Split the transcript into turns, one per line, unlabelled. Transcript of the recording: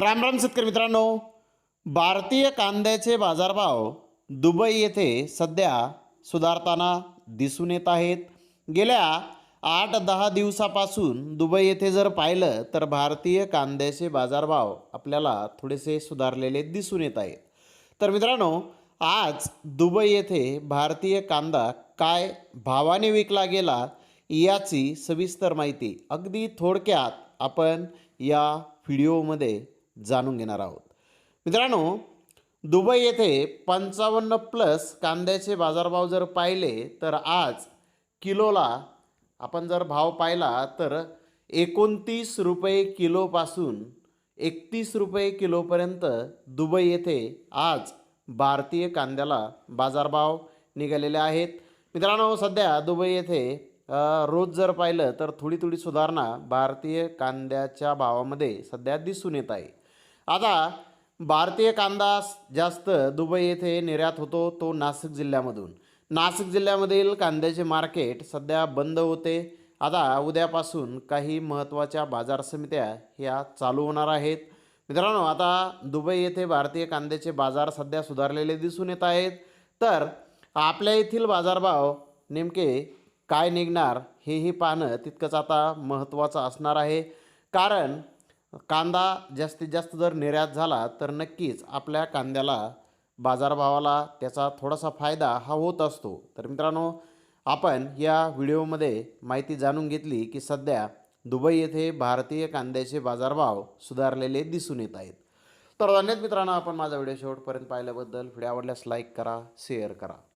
राम राम शेतकरी मित्रांनो. भारतीय कांद्याचे बाजारभाव दुबई येथे सध्या सुधारताना दिसून येत आहेत. गेल्या आठ दहा दिवसापासून दुबई येथे जर पाहिलं तर भारतीय कांद्याचे बाजारभाव आपल्याला थोडेसे सुधारलेले दिसून येत आहेत. तर मित्रांनो आज दुबई येथे भारतीय कांदा काय भावाने विकला गेला याची सविस्तर माहिती अगदी थोडक्यात आपण या व्हिडिओमध्ये जाणून घेणार आहोत. मित्रांनो दुबई येथे पंचावन्न प्लस कांद्याचे बाजारभाव जर पाहिले तर आज किलोला आपण जर भाव पाहिला तर एकोणतीस रुपये किलोपासून एकतीस रुपये किलोपर्यंत दुबई येथे आज भारतीय कांद्याला बाजारभाव निघालेले आहेत. मित्रांनो सध्या दुबई येथे रोज जर पाहिलं तर थोडी थोडी सुधारणा भारतीय कांद्याच्या भावामध्ये सध्या दिसून येत आहे. आता भारतीय कांदा जास्त दुबई येथे निर्यात होतो तो नाशिक जिल्ह्यामधून. नाशिक जिल्ह्यामधील कांद्याचे मार्केट सध्या बंद होते. आता उद्यापासून काही महत्त्वाच्या बाजार समित्या ह्या चालू होणार आहेत. मित्रांनो आता दुबई येथे भारतीय कांद्याचे बाजार सध्या सुधारलेले दिसून येत आहेत. तर आपल्या येथील बाजारभाव नेमके काय निघणार हेही पाहणं तितकंच आता महत्त्वाचं असणार आहे. कारण कांदा जास्तीत जास्त जर निर्यात झाला तर नक्कीच आपल्या कांद्याला बाजारभावाला त्याचा थोडासा फायदा हा होत असतो. तर मित्रांनो आपण या व्हिडिओमध्ये माहिती जाणून घेतली की सध्या दुबई येथे भारतीय कांद्याचे बाजारभाव सुधारलेले दिसून येत आहेत. तर धन्यवाद मित्रांनो आपण माझा व्हिडिओ शेवटपर्यंत पाहिल्याबद्दल. व्हिडिओ आवडल्यास लाईक करा शेअर करा.